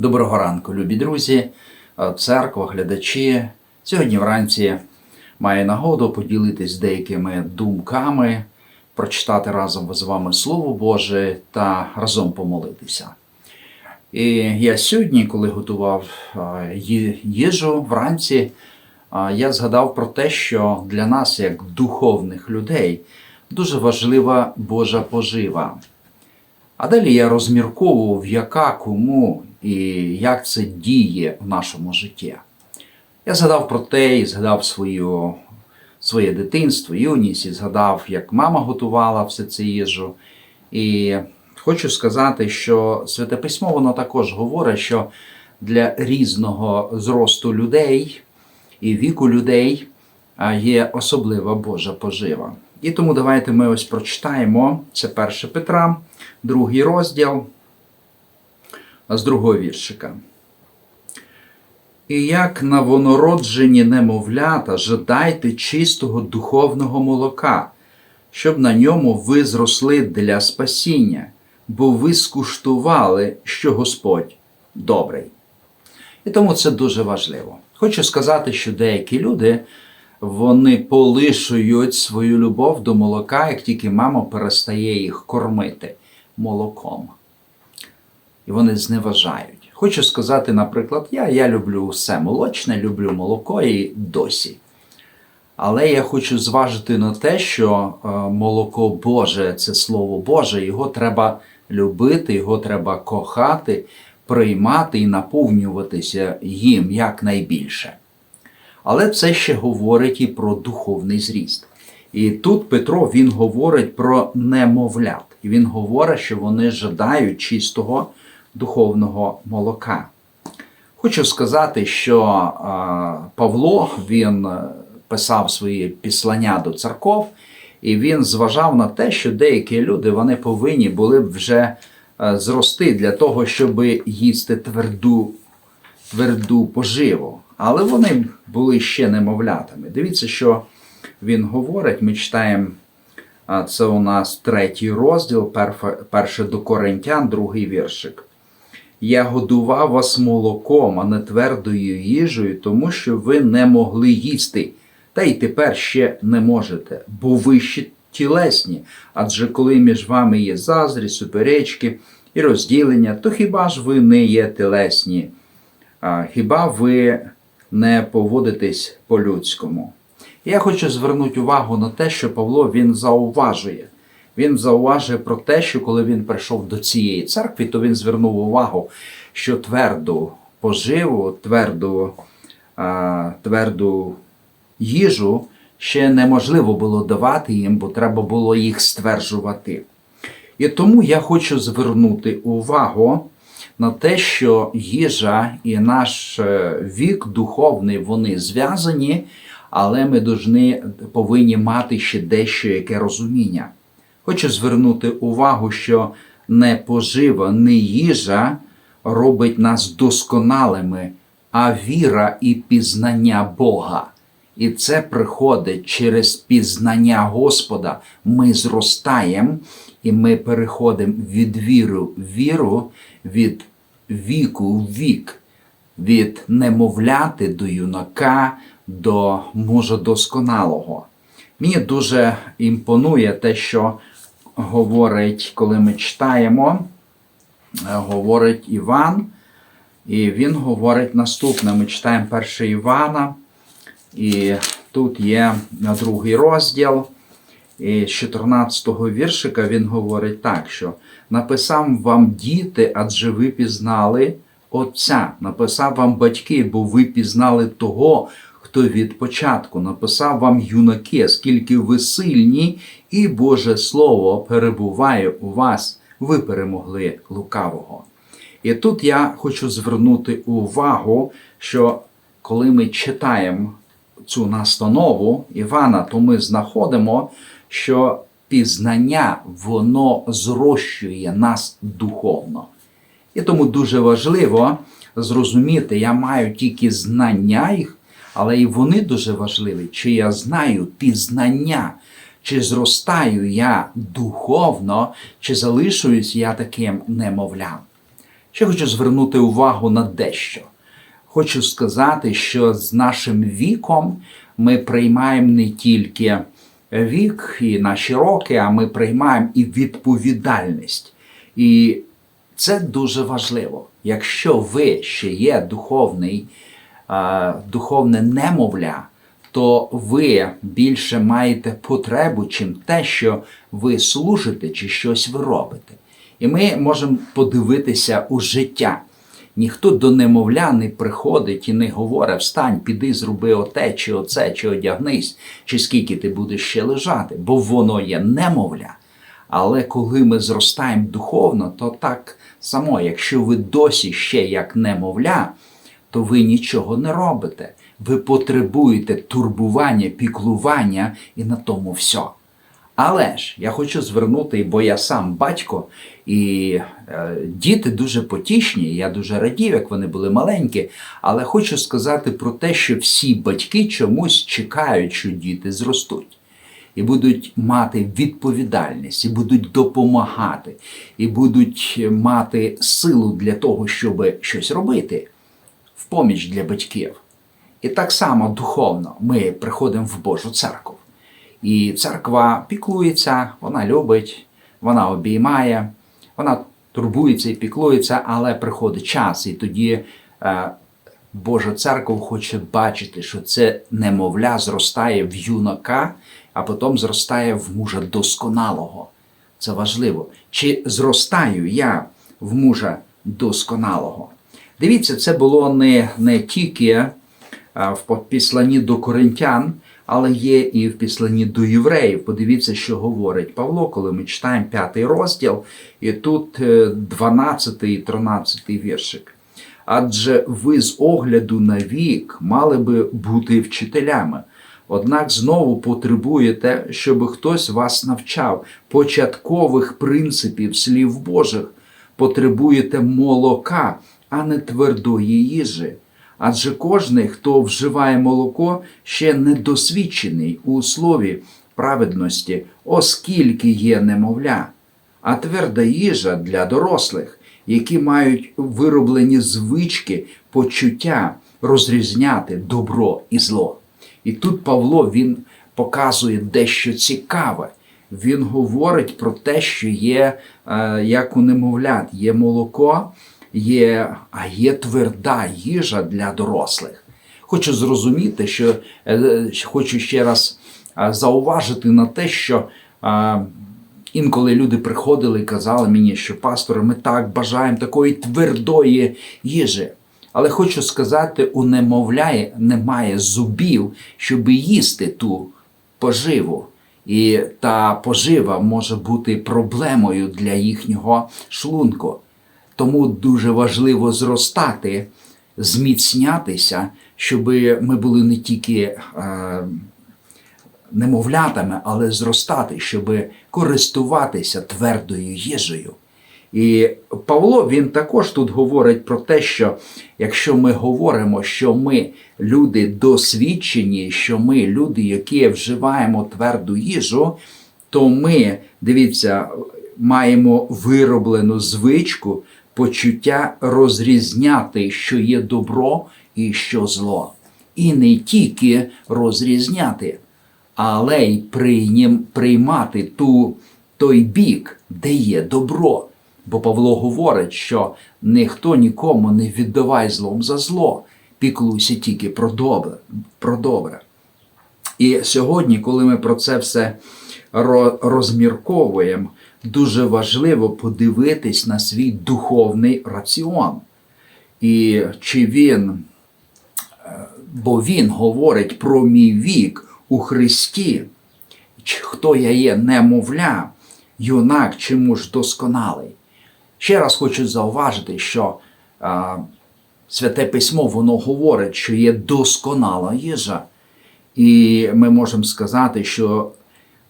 Доброго ранку, любі друзі, е, церква, глядачі. Сьогодні вранці маю нагоду поділитись деякими думками, прочитати разом з вами Слово Боже та разом помолитися. І я сьогодні, коли готував е, їжу вранці, е, я згадав про те, що для нас, як духовних людей, дуже важлива Божа пожива. А далі я розмірковував, яка кому і як це діє в нашому житті. Я згадав про те і згадав свою, своє дитинство, юність, і згадав, як мама готувала все це їжу. І хочу сказати, що Святе Письмо воно також говорить, що для різного зросту людей і віку людей є особлива Божа пожива. І тому давайте ми ось прочитаємо це 1 Петра, другий розділ з другого віршика. І як новонароджені немовлята, жадайте чистого духовного молока, щоб на ньому ви зросли для спасіння, бо ви скуштували, що Господь добрий. І тому це дуже важливо. Хочу сказати, що деякі люди вони полишують свою любов до молока, як тільки мама перестає їх кормити молоком. І вони зневажають. Хочу сказати, наприклад, я, я люблю все молочне, люблю молоко і досі. Але я хочу зважити на те, що е, молоко Боже це Слово Боже, його треба любити, його треба кохати, приймати і наповнюватися їм якнайбільше. Але це ще говорить і про духовний зріст. І тут Петро він говорить про немовлят. І він говорить, що вони жадають чистого духовного молока. Хочу сказати, що а, Павло він е, писав свої післання до церков, і він зважав на те, що деякі люди вони повинні були б вже е, зрости для того, щоб їсти тверду, тверду поживу. Але вони були ще немовлятами. Дивіться, що він говорить. Ми читаємо, це у нас третій розділ, перше до Коринтян, другий віршик. Я годував вас молоком, а не твердою їжею, тому що ви не могли їсти, та й тепер ще не можете, бо ви ще тілесні. Адже коли між вами є заздрість, суперечки і розділення, то хіба ж ви не є тілесні? А, хіба ви не поводитесь по-людському? Я хочу звернути увагу на те, що Павло він зауважує. Він зауважує про те, що коли він прийшов до цієї церкви, то він звернув увагу, що тверду поживу, тверду, а, тверду їжу ще неможливо було давати їм, бо треба було їх стверджувати. І тому я хочу звернути увагу на те, що їжа і наш е, вік духовний вони зв'язані, але ми повинні мати ще дещо яке розуміння. Хочу звернути увагу, що не пожива, не їжа робить нас досконалими, а віра і пізнання Бога. І це приходить через пізнання Господа. Ми зростаємо і ми переходимо від віру в віру, від віку в вік, від немовляти до юнака, до мужа досконалого. Мені дуже імпонує те, що говорить, коли ми читаємо, е, говорить Іван, і він говорить наступне. Ми читаємо 1 Івана, і тут є другий розділ. І з 14-го віршика він говорить так, що написав вам діти, адже ви пізнали Отця, написав вам батьки, бо ви пізнали того, хто від початку написав вам юнаки, скільки ви сильні, і Боже Слово перебуває у вас, ви перемогли лукавого. І тут я хочу звернути увагу, що коли ми читаємо цю настанову Івана, то ми знаходимо, що пізнання воно зрощує нас духовно. І тому дуже важливо зрозуміти, я маю тільки знання їх, але і вони дуже важливі. Чи я знаю пізнання, чи зростаю я духовно, чи залишуюсь я таким немовлям. Ще хочу звернути увагу на дещо. Хочу сказати, що з нашим віком ми приймаємо не тільки вік і наші роки, а ми приймаємо і відповідальність. І це дуже важливо. Якщо ви ще є духовний, духовне немовля, то ви більше маєте потребу, чим те, що ви служите чи щось ви робите. І ми можемо подивитися у життя. Ніхто до немовля не приходить і не говорить встань, піди, зроби оте, чи оце, чи одягнись, чи скільки ти будеш ще лежати, бо воно є немовля. Але коли ми зростаємо духовно, то так само, якщо ви досі ще як немовля, то ви нічого не робите. Ви потребуєте турбування, піклування і на тому все. Але ж я хочу звернути, бо я сам батько, і е, діти дуже потішні. Я дуже радів, як вони були маленькі. Але хочу сказати про те, що всі батьки чомусь чекають, що діти зростуть. І будуть мати відповідальність, і будуть допомагати, і будуть мати силу для того, щоб щось робити в поміч для батьків. І так само духовно ми приходимо в Божу церкву. І церква піклується, вона любить, вона обіймає, вона турбується і піклується, але приходить час, і тоді е, Божа церква хоче бачити, що це немовля зростає в юнака, а потім зростає в мужа досконалого. Це важливо. Чи зростаю я в мужа досконалого? Дивіться, це було не, не тільки в посланні до коринтян, але є і в післанні до євреїв. Подивіться, що говорить Павло, коли ми читаємо п'ятий розділ, і тут е, 12 і 13 віршик. Адже ви з огляду на вік мали би бути вчителями. Однак знову потребуєте, щоб хтось вас навчав початкових принципів слів Божих. Потребуєте молока, а не твердої їжі. Адже кожний, хто вживає молоко, ще не досвідчений у слові праведності, оскільки є немовля, а тверда їжа для дорослих, які мають вироблені звички, почуття розрізняти добро і зло. І тут Павло він показує дещо цікаве. Він говорить про те, що є, е, як у немовлят, є молоко, є, а є тверда їжа для дорослих. Хочу зрозуміти, що е, хочу ще раз е, зауважити на те, що інколи люди приходили і казали мені, що пасторе, ми так бажаємо такої твердої їжі. Але хочу сказати, у немовляє немає зубів, щоб їсти ту поживу. І та пожива може бути проблемою для їхнього шлунку. Тому дуже важливо зростати, зміцнятися, щоб ми були не тільки е, немовлятами, але зростати, щоб користуватися твердою їжею. І Павло він також тут говорить про те, що якщо ми говоримо, що ми люди досвідчені, що ми люди, які вживаємо тверду їжу, то ми, дивіться, маємо вироблену звичку почуття розрізняти, що є добро і що зло. І не тільки розрізняти, але й приймати ту, той бік, де є добро. Бо Павло говорить, що ніхто нікому не віддавай злом за зло, піклуйся тільки про добре. про добре. І сьогодні, коли ми про це все розмірковуємо, дуже важливо подивитись на свій духовний раціон. І чи він, бо він говорить про мій вік у Христі, хто я є, немовля, юнак чи муж досконалий. Ще раз хочу зауважити, що а, Святе Письмо воно говорить, що є досконала їжа. І ми можемо сказати, що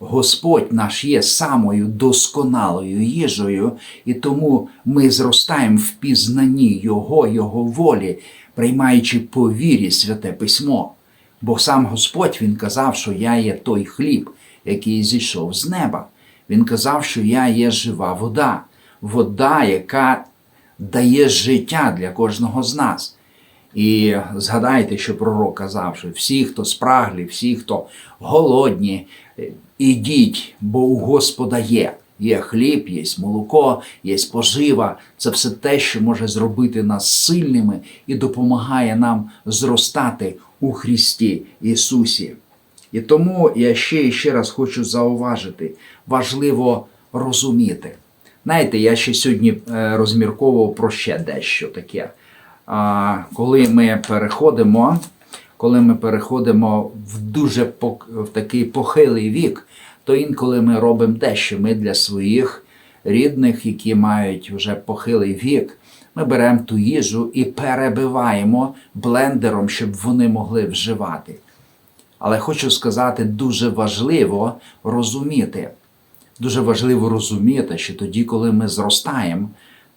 Господь наш є самою досконалою їжею, і тому ми зростаємо в пізнанні Його, Його волі, приймаючи по вірі Святе Письмо. Бо сам Господь Він казав, що я є той хліб, який зійшов з неба. Він казав, що я є жива вода вода, яка дає життя для кожного з нас. І згадайте, що пророк казав, що всі, хто спраглі, всі, хто голодні, ідіть, бо у Господа є. Є хліб, є молоко, є пожива. Це все те, що може зробити нас сильними і допомагає нам зростати у Христі Ісусі. І тому я ще і ще раз хочу зауважити, важливо розуміти. Знаєте, я ще сьогодні е, розмірковував про ще дещо таке. Коли ми переходимо, коли ми переходимо в дуже в такий похилий вік, то інколи ми робимо те, що ми для своїх рідних, які мають вже похилий вік, ми беремо ту їжу і перебиваємо блендером, щоб вони могли вживати. Але хочу сказати, дуже важливо розуміти. Дуже важливо розуміти, що тоді, коли ми зростаємо,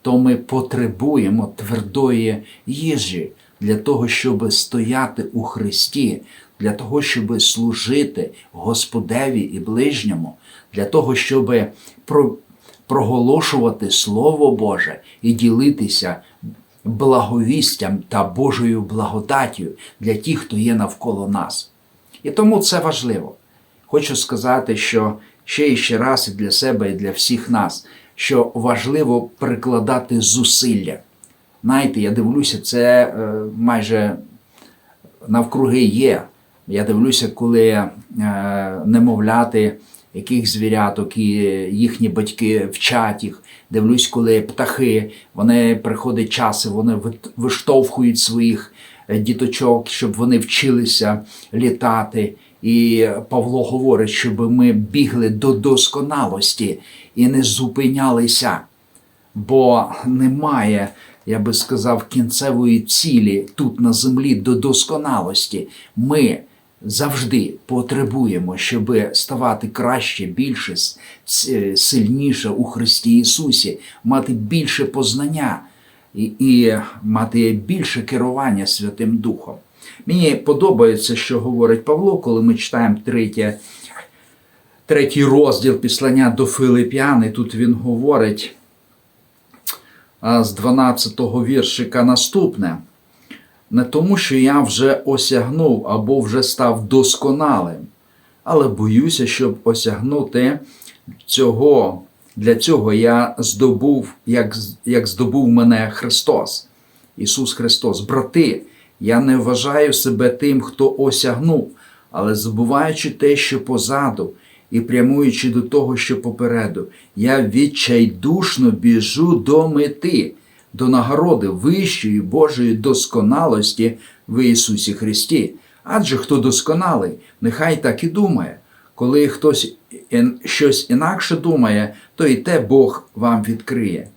то ми потребуємо твердої їжі для того, щоб стояти у Христі, для того, щоб служити Господеві і ближньому, для того, щоб про- проголошувати Слово Боже і ділитися благовістям та Божою благодаттю для тих, хто є навколо нас. І тому це важливо. Хочу сказати, що ще і ще раз і для себе, і для всіх нас, що важливо прикладати зусилля. Знаєте, я дивлюся, це е, майже навкруги є. Я дивлюся, коли е, немовляти яких звіряток і їхні батьки вчать їх. Дивлюсь, коли птахи, вони приходить час, і вони виштовхують своїх е, діточок, щоб вони вчилися літати. І Павло говорить, щоб ми бігли до досконалості і не зупинялися бо немає, я би сказав, кінцевої цілі тут на землі до досконалості. Ми завжди потребуємо, щоб ставати краще, більше, с- сильніше у Христі Ісусі, мати більше познання і, і мати більше керування Святим Духом. Мені подобається, що говорить Павло, коли ми читаємо третє, третій розділ післання до Филип'ян, і тут він говорить з 12-го віршика наступне. Не тому, що я вже осягнув або вже став досконалим, але боюся, щоб осягнути цього. Для цього я здобув, як, як здобув мене Христос, Ісус Христос. Брати, я не вважаю себе тим, хто осягнув, але забуваючи те, що позаду, і прямуючи до того, що попереду, я відчайдушно біжу до мети, до нагороди вищої Божої досконалості в Ісусі Христі. Адже хто досконалий, нехай так і думає. Коли хтось щось інакше думає, то і те Бог вам відкриє.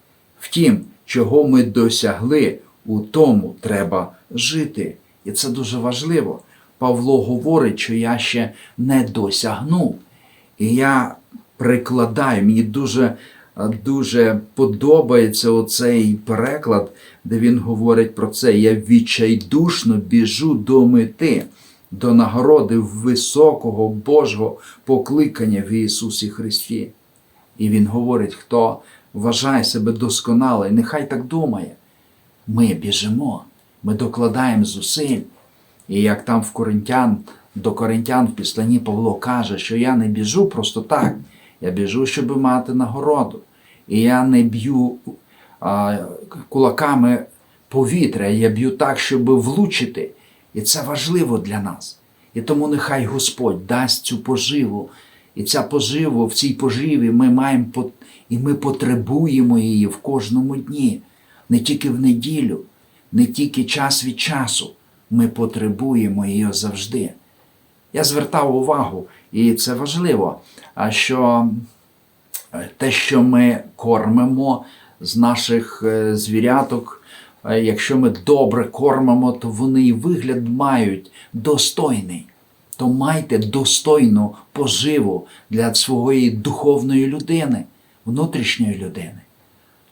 Втім, чого ми досягли, у тому треба жити. І це дуже важливо. Павло говорить, що я ще не досягнув. І я прикладаю, мені дуже, дуже подобається оцей переклад, де він говорить про це. Я відчайдушно біжу до мети, до нагороди високого Божого покликання в Ісусі Христі. І він говорить, хто вважає себе досконалий, нехай так думає. Ми біжимо, ми докладаємо зусиль. І як там в Коринтян, до Коринтян в післанні Павло каже, що я не біжу просто так, я біжу, щоб мати нагороду. І я не б'ю а, кулаками повітря, я б'ю так, щоб влучити. І це важливо для нас. І тому нехай Господь дасть цю поживу. І ця пожива, в цій поживі ми маємо і ми потребуємо її в кожному дні, не тільки в неділю, не тільки час від часу. Ми потребуємо її завжди. Я звертав увагу, і це важливо, що е, те, що ми кормимо з наших е, звіряток, е, якщо ми добре кормимо, то вони і вигляд мають достойний. То майте достойну поживу для своєї духовної людини, внутрішньої людини,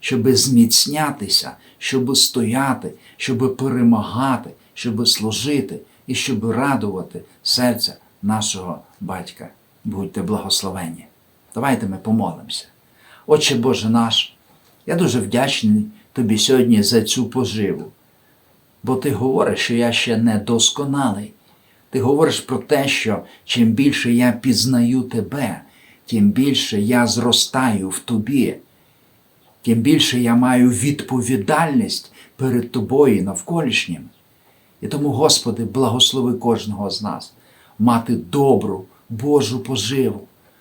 щоб зміцнятися, щоб стояти, щоб перемагати, щоб служити і щоб радувати серце нашого батька. Будьте благословенні. Давайте ми помолимося. Отче Боже наш, я дуже вдячний тобі сьогодні за цю поживу. Бо ти говориш, що я ще не досконалий. Ти говориш про те, що чим більше я пізнаю тебе, тим більше я зростаю в тобі, тим більше я маю відповідальність перед тобою навколишнім. І тому, Господи, благослови кожного з нас мати добру Божу поживу,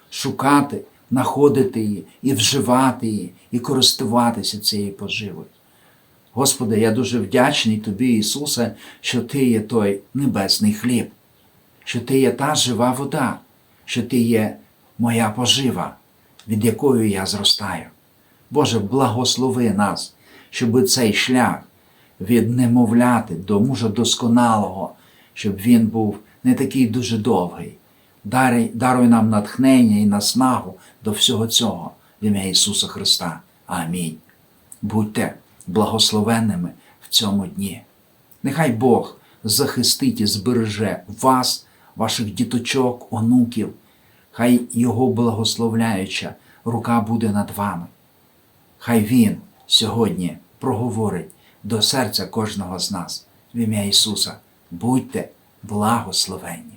шукати, знаходити її і вживати її, і користуватися цією поживою. Господи, я дуже вдячний Тобі, Ісусе, що Ти є той небесний хліб, що Ти є та жива вода, що Ти є моя пожива, від якої я зростаю. Боже, благослови нас, щоб цей шлях від немовляти до мужа досконалого, щоб він був не такий дуже довгий. Даруй, даруй нам натхнення і наснагу до всього цього в ім'я Ісуса Христа. Амінь. Будьте благословенними в цьому дні. Нехай Бог захистить і збереже вас, ваших діточок, онуків. Хай Його благословляюча рука буде над вами. Хай Він сьогодні проговорить до серця кожного з нас в ім'я Ісуса. Будьте благословенні.